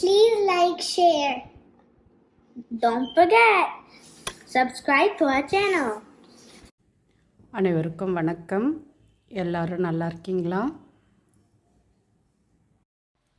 Please like, share. Don't forget, subscribe to our channel. அனைவருக்கும் வணக்கம். எல்லாரும் நல்லா இருக்கீங்களா?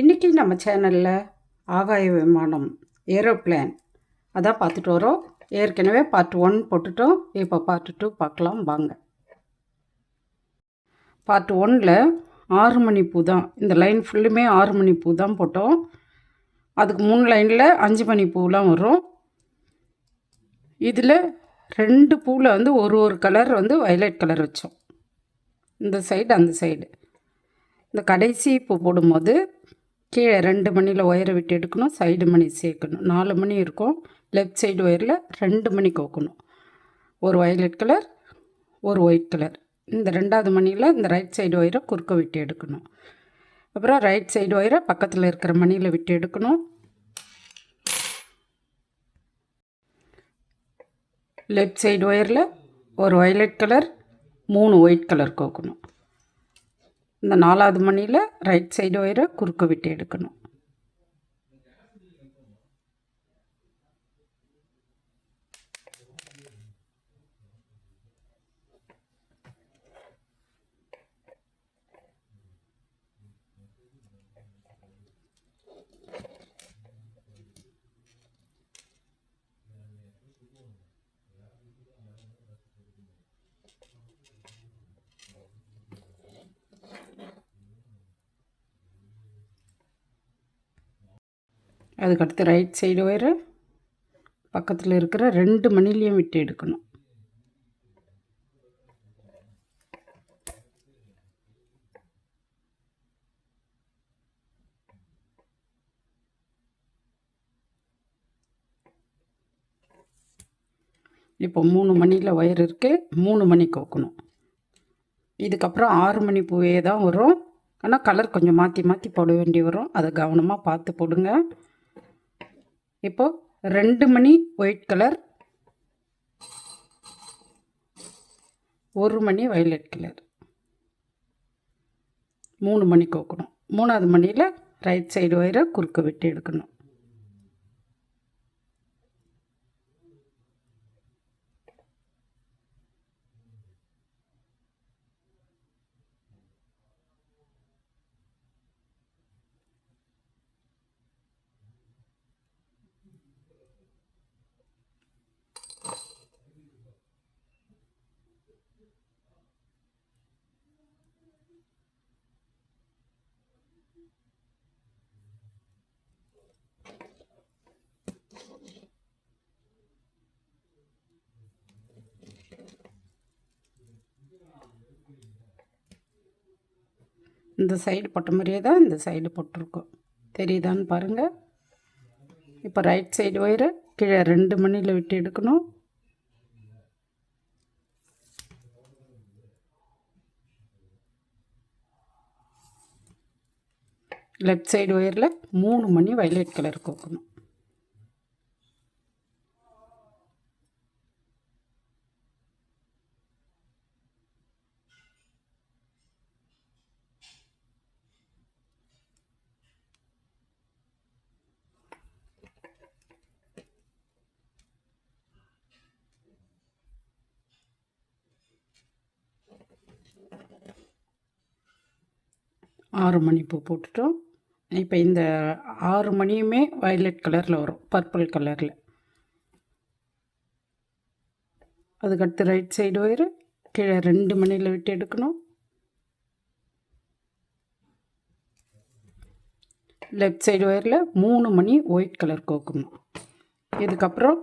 இன்றைக்கி நம்ம சேனலில் ஆகாய விமானம் ஏரோப்ளேன். அதான் பார்த்துட்டு வரோம். ஏற்கனவே பார்ட் ஒன் போட்டுட்டோம். இப்போ பார்ட் டூ பார்க்கலாம். வாங்க. பார்ட் ஒனில் ஆறு மணி பூ தான். இந்த லைன் ஃபுல்லுமே ஆறு மணி பூ தான் போட்டோம். அதுக்கு மூணு லைனில் அஞ்சு மணி பூலாம் வரும். இதில் ரெண்டு பூவில் வந்து ஒரு ஒரு கலர் வந்து வயலட் கலர் வச்சோம். இந்த சைடு அந்த சைடு. இந்த கடைசி பூ போடும்போது கீழே ரெண்டு மணியில் ஒயரை விட்டு எடுக்கணும் சைடு மணி சேர்க்கணும். நாலு மணி இருக்கும். லெஃப்ட் சைடு ஒயரில் ரெண்டு மணி கோக்கணும். ஒரு வயலட் கலர் ஒரு ஒயிட் கலர். இந்த ரெண்டாவது மணியில் இந்த ரைட் சைடு ஒயரை குறுக்க விட்டு எடுக்கணும். அப்புறம் ரைட் சைடு ஒயரை பக்கத்தில் இருக்கிற மணியில் விட்டு எடுக்கணும். லெஃப்ட் சைடு ஒயரில் ஒரு வயலட் கலர் மூணு ஒயிட் கலர் கோக்கணும். இந்த நாலாவது மணியில் ரைட் சைடு ஒயரை குறுக்க விட்டு எடுக்கணும். அதுக்கடுத்து ரைட் சைடு ஒயரை பக்கத்தில் இருக்கிற ரெண்டு மணிலையும் விட்டு எடுக்கணும். இப்போ மூணு மணியில் ஒயர் இருக்குது மூணு மணி கோக்கணும். இதுக்கப்புறம் ஆறு மணி பூவே தான் வரும். ஆனால் கலர் கொஞ்சம் மாற்றி மாற்றி போட வேண்டி வரும். அதை கவனமாக பார்த்து போடுங்க. இப்போ ரெண்டு மணி ஒயிட் கலர் ஒரு மணி வயலட் கலர். மூணு மணி கோக்கணும். மூணாவது மணியில் ரைட் சைடு ஒயரை குறுக்க விட்டு எடுக்கணும். இந்த சைடு போட்ட மாதிரியே தான் இந்த சைடு போட்டிருக்கோம். தெரியுதான்னு பாருங்கள் இப்போ ரைட் சைடு ஒயரை கீழே ரெண்டு மணியில் விட்டு எடுக்கணும். லெஃப்ட் சைடு ஒயரில் மூணு மணி வயலட் கலர் கோக்கணும் ஆறு மணி பூ போட்டுட்டோம். இப்போ இந்த ஆறு மணியுமே வயலட் கலரில் வரும் பர்பிள் கலரில் அதுக்கடுத்து ரைட் சைடு ஒயரு கீழே ரெண்டு மணியில் விட்டு எடுக்கணும். லெஃப்ட் சைடு ஒயரில் மூணு மணி ஒயிட் கலர் கோக்கணும். இதுக்கப்புறம்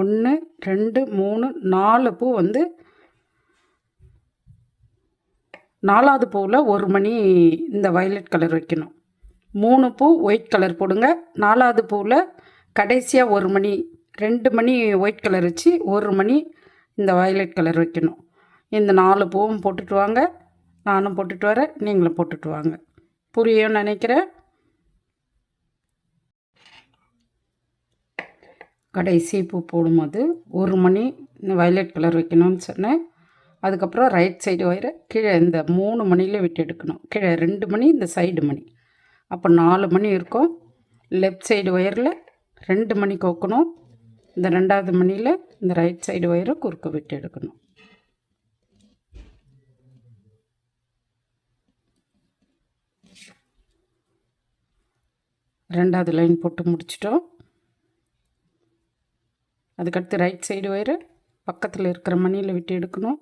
ஒன்று ரெண்டு மூணு நாலு பூ வந்து நாலாவது பூவில் ஒரு மணி இந்த வயலட் கலர் வைக்கணும். மூணு பூ ஒயிட் கலர் போடுங்க. நாலாவது பூவில் கடைசியாக ஒரு மணி ரெண்டு மணி ஒயிட் கலர் வச்சு ஒரு மணி இந்த வயலட் கலர் வைக்கணும். இந்த நாலு பூவும் போட்டுட்டு வாங்க. நானும் போட்டுட்டு வரேன் நீங்களும் போட்டுட்டு வாங்க. புரியும் நினைக்கிறேன்? கடைசி பூ போடும்போது ஒரு மணி இந்த வயலட் கலர் வைக்கணும்னு சொன்னேன். அதுக்கப்புறம் ரைட் சைடு ஒயரை கீழே இந்த மூணு மணியில் விட்டு எடுக்கணும். கீழே ரெண்டு மணி இந்த சைடு மணி. அப்போ நாலு மணி இருக்கும். லெஃப்ட் சைடு ஒயரில் ரெண்டு மணி கோக்கணும். இந்த ரெண்டாவது மணியில் இந்த ரைட் சைடு ஒயரை குறுக்க விட்டு எடுக்கணும். ரெண்டாவது லைன் போட்டு முடிச்சிட்டோம். அதுக்கடுத்து ரைட் சைடு ஒயரு பக்கத்தில் இருக்கிற மணியில் விட்டு எடுக்கணும்.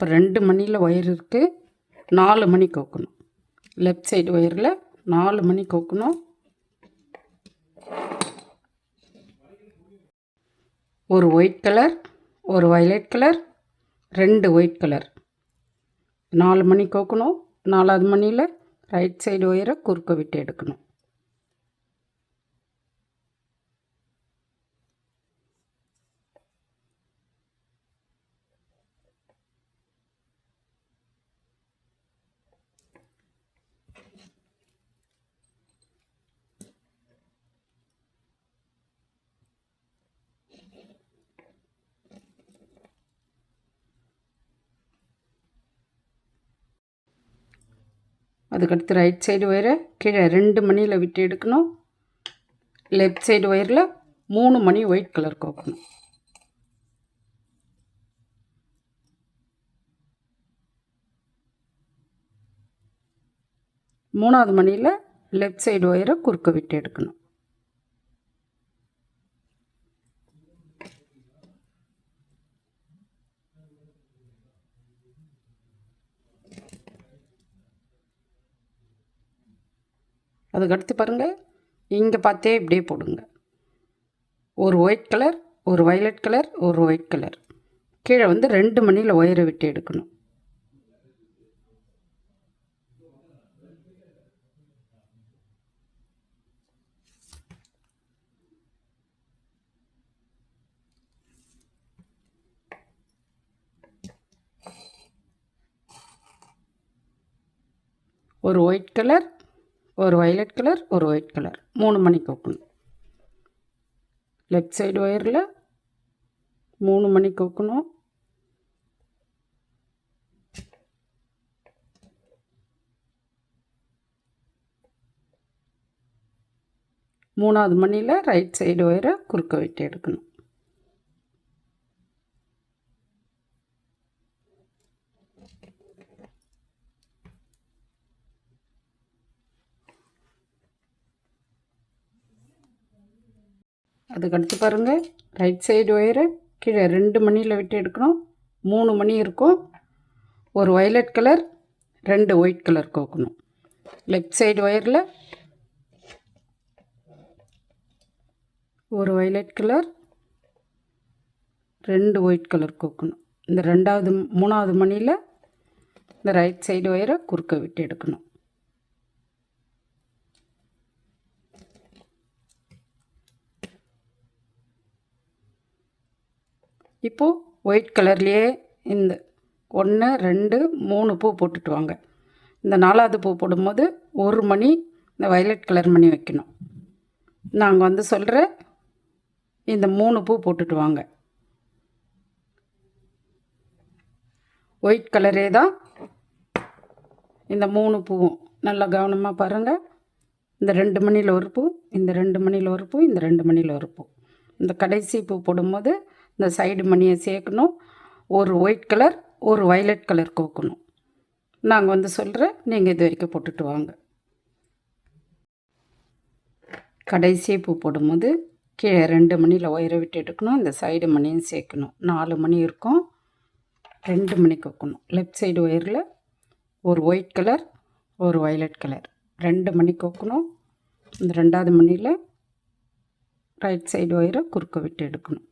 இப்போ ரெண்டு மணியில் ஒயர் இருக்குது நாலு மணி கோக்கணும். லெஃப்ட் சைடு ஒயரில் நாலு மணி கோக்கணும். ஒரு ஒயிட் கலர் ஒரு வயலட் கலர் ரெண்டு ஒயிட் கலர் நாலு மணி கோக்கணும். நாலாவது மணியில் ரைட் சைடு ஒயரை குறுக்க விட்டு எடுக்கணும். அதுக்கடுத்து ரைட் சைடு ஒயரை கீழே ரெண்டு மணியில் விட்டு எடுக்கணும். லெஃப்ட் சைடு ஒயரில் மூணு மணி ஒயிட் கலர் கோக்கணும். மூணாவது மணியில் லெஃப்ட் சைடு ஒயரை குறுக்க விட்டு எடுக்கணும். அதுக்கடுத்து பாருங்கள் இங்கே பார்த்தே இப்படியே போடுங்க. ஒரு ஒயிட் கலர் ஒரு வயலட் கலர் ஒரு ஒயிட் கலர் கீழே வந்து ரெண்டு மணியில் ஒயரை விட்டு எடுக்கணும். ஒரு ஒயிட் கலர் ஒரு வயலட் கலர் ஒரு ஒயிட் கலர் மூணு மணி கோக்கணும் லெஃப்ட் சைடு ஒயரில் மூணு மணி கோக்கணும் மூணாவது மணியில் ரைட் சைடு ஒயரை குறுக்க வெட்டி எடுக்கணும். அதுக்கடுத்து பாருங்கள் ரைட் சைடு ஒயரு கீழே ரெண்டு மணியில் விட்டு எடுக்கணும். மூணு மணி இருக்கும். ஒரு வயலட் கலர் ரெண்டு ஒயிட் கலர் கோக்கணும். லெஃப்ட் சைடு ஒயரில் ஒரு வயலட் கலர் ரெண்டு ஒயிட் கலர் கோக்கணும். இந்த ரெண்டாவது மூணாவது மணியில் இந்த ரைட் சைடு ஒயரை குறுக்க விட்டு எடுக்கணும். இப்போது ஒயிட் கலர்லேயே இந்த ஒன்று ரெண்டு மூணு பூ போட்டுட்டு வாங்க. இந்த நாலாவது பூ போடும்போது ஒரு மணி இந்த வயலட் கலர் மணி வைக்கணும். நாங்கள் வந்து சொல்கிற இந்த மூணு பூ போட்டுட்டு வாங்க. ஒயிட் கலரே தான் இந்த மூணு பூவும். நல்லா கவனமாக பாருங்கள் இந்த ரெண்டு மணியில் ஒரு பூ இந்த ரெண்டு மணியில் ஒரு பூ இந்த ரெண்டு மணியில் ஒரு பூ. இந்த கடைசி பூ போடும்போது இந்த சைடு மணியை சேர்க்கணும். ஒரு ஒயிட் கலர் ஒரு வயலட் கலர் கோக்கணும். நாங்கள் வந்து சொல்கிறேன் நீங்கள் இது வரைக்கும் போட்டுட்டு வாங்க. கடைசி பூ போடும்போது கீழே ரெண்டு மணியில் ஒயரை விட்டு எடுக்கணும். இந்த சைடு மணியும் சேர்க்கணும். நாலு மணி இருக்கும். ரெண்டு மணி கோக்கணும். லெஃப்ட் சைடு ஒயரில் ஒரு ஒயிட் கலர் ஒரு வயலட் கலர் ரெண்டு மணி கோக்கணும். இந்த ரெண்டாவது மணியில் ரைட் சைடு ஒயரை குறுக்க விட்டு எடுக்கணும்.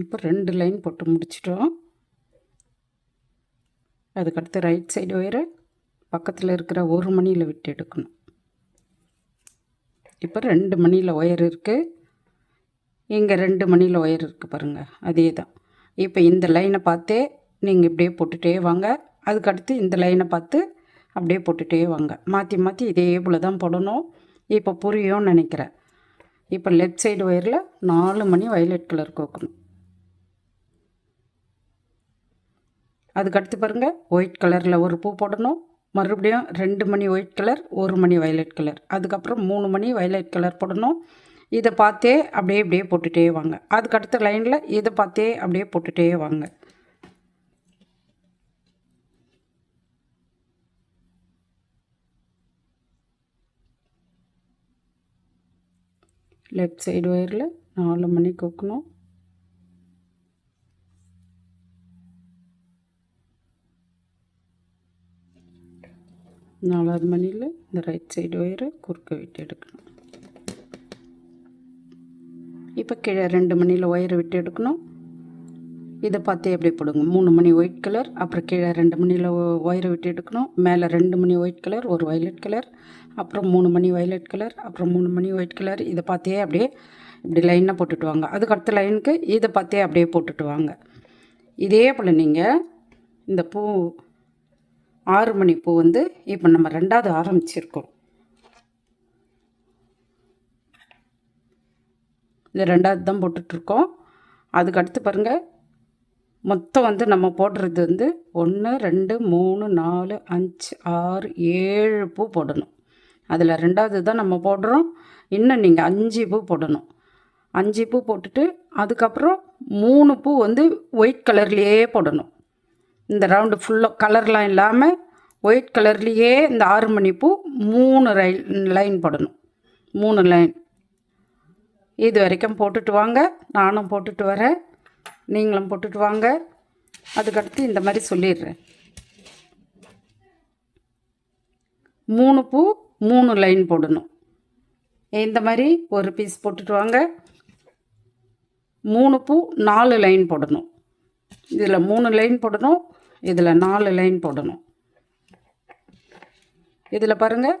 இப்போ ரெண்டு லைன் போட்டு முடிச்சிட்டோம். அதுக்கடுத்து ரைட் சைடு ஒயரை பக்கத்தில் இருக்கிற ஒரு மணியில் விட்டு எடுக்கணும். இப்போ ரெண்டு மணியில் ஒயர் இருக்குது இங்கே ரெண்டு மணியில் ஒயர் இருக்குது பாருங்கள் அதே தான் இப்போ இந்த லைனை பார்த்தே நீங்கள் இப்படியே போட்டுகிட்டே வாங்க. அதுக்கடுத்து இந்த லைனை பார்த்து அப்படியே போட்டுகிட்டே வாங்க. மாற்றி மாற்றி இதே போல் தான் போடணும். இப்போ புரியும்னு நினைக்கிறேன். இப்போ லெஃப்ட் சைடு ஒயரில் நாலு மணி வயலட் கலர் கோக்கணும். அதுக்கடுத்து பாருங்கள் ஒயிட் கலரில் ஒரு பூ போடணும். மறுபடியும் ரெண்டு மணி ஒயிட் கலர் ஒரு மணி வயலட் கலர் அதுக்கப்புறம் மூணு மணி வயலட் கலர் போடணும். இதை பார்த்தே அப்படியே இப்படியே போட்டுகிட்டே வாங்க. அதுக்கடுத்த லைனில் இதை பார்த்தே அப்படியே போட்டுகிட்டே வாங்க. லெஃப்ட் சைடு ஒயரில் நாலு மணி கொக்கணும். நாலாவது மணியில் இந்த ரைட் சைடு ஒயரை குறுக்க விட்டு எடுக்கணும். இப்போ கீழே ரெண்டு மணியில் ஒயரை விட்டு எடுக்கணும். இதை பார்த்தே எப்படி போடுங்க? மூணு மணி ஒயிட் கலர் அப்புறம் கீழே ரெண்டு மணியில் ஒயரை விட்டு எடுக்கணும். மேலே ரெண்டு மணி ஒயிட் கலர் ஒரு வயலட் கலர் அப்புறம் மூணு மணி வயலட் கலர் அப்புறம் மூணு மணி ஒயிட் கலர் இதை பார்த்தே அப்படியே இப்படி லைனாக போட்டுட்டு வாங்க. அதுக்கு அடுத்த லைனுக்கு இதை பார்த்தே அப்படியே போட்டுட்டு வாங்க. இதே போல் நீங்கள் இந்த பூ ஆறு மணி பூ வந்து இப்போ நம்ம ரெண்டாவது ஆரம்பிச்சிருக்கோம். இது ரெண்டாவது தான் போட்டுட்ருக்கோம். அதுக்கடுத்து பாருங்கள் மொத்தம் வந்து நம்ம போடுறது வந்து ஒன்று ரெண்டு மூணு நாலு அஞ்சு ஆறு ஏழு பூ போடணும். அதில் ரெண்டாவது தான் நம்ம போடுறோம். இன்னும் நீங்கள் அஞ்சு பூ போடணும். அஞ்சு பூ போட்டுட்டு அதுக்கப்புறம் மூணு பூ வந்து ஒயிட் கலர்லேயே போடணும். இந்த ரவுண்டு ஃபுல்லாக கலர்லாம் இல்லாமல் ஒயிட் கலர்லேயே இந்த ஆறு மணி பூ மூணு ரைல் லைன் போடணும். மூணு லைன். இது வரைக்கும் போட்டுட்டு வாங்க. நானும் போட்டுட்டு வரேன். நீங்களும் போட்டுட்டு வாங்க. அதுக்கடுத்து இந்த மாதிரி சொல்லிடுறேன். மூணு பூ மூணு லைன் போடணும். இந்த மாதிரி ஒரு பீஸ் போட்டுட்டு வாங்க. மூணு பூ நாலு லைன் போடணும். இதில் மூணு லைன் போடணும். இதில் நாலு லைன் போடணும். இதில் பாருங்கள்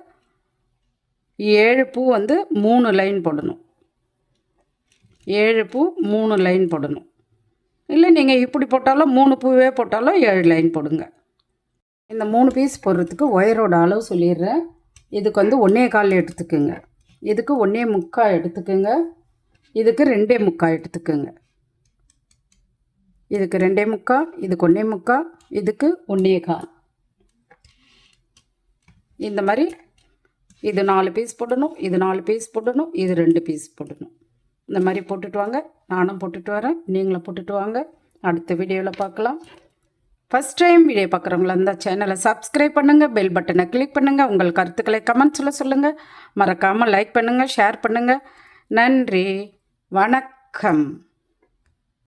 ஏழு பூ வந்து மூணு லைன் போடணும். ஏழு பூ மூணு லைன் போடணும். இல்லை நீங்கள் இப்படி போட்டாலும் மூணு பூவே போட்டாலும் ஏழு லைன் போடுங்க. இந்த மூணு பீஸ் போடுறதுக்கு ஒயரோட அளவு சொல்லிடுறேன். இதுக்கு வந்து ஒன்றே கால் எடுத்துக்குங்க. இதுக்கு ஒன்றே முக்கால் எடுத்துக்குங்க. இதுக்கு ரெண்டே முக்கால் எடுத்துக்குங்க. இதுக்கு ரெண்டே முக்கால் இதுக்கு ஒன்றே முக்கால் இதுக்கு ஒன்றே கால். இந்த மாதிரி இது நாலு பீஸ் போடணும் இது நாலு பீஸ் போடணும் இது ரெண்டு பீஸ் போடணும். இந்த மாதிரி போட்டுட்டு வாங்க. நானும் போட்டுட்டு வரேன். நீங்களும் போட்டுட்டு வாங்க. அடுத்த வீடியோவில் பார்க்கலாம் ஃபஸ்ட் டைம் வீடியோ பார்க்குறவங்களா இருந்தால் சேனலை சப்ஸ்கிரைப் பண்ணுங்கள் பெல் பட்டனை கிளிக் பண்ணுங்கள் உங்கள் கருத்துக்களை கமெண்ட்ஸில் சொல்லுங்கள் மறக்காமல் லைக் பண்ணுங்கள் ஷேர் பண்ணுங்கள் நன்றி. வணக்கம்.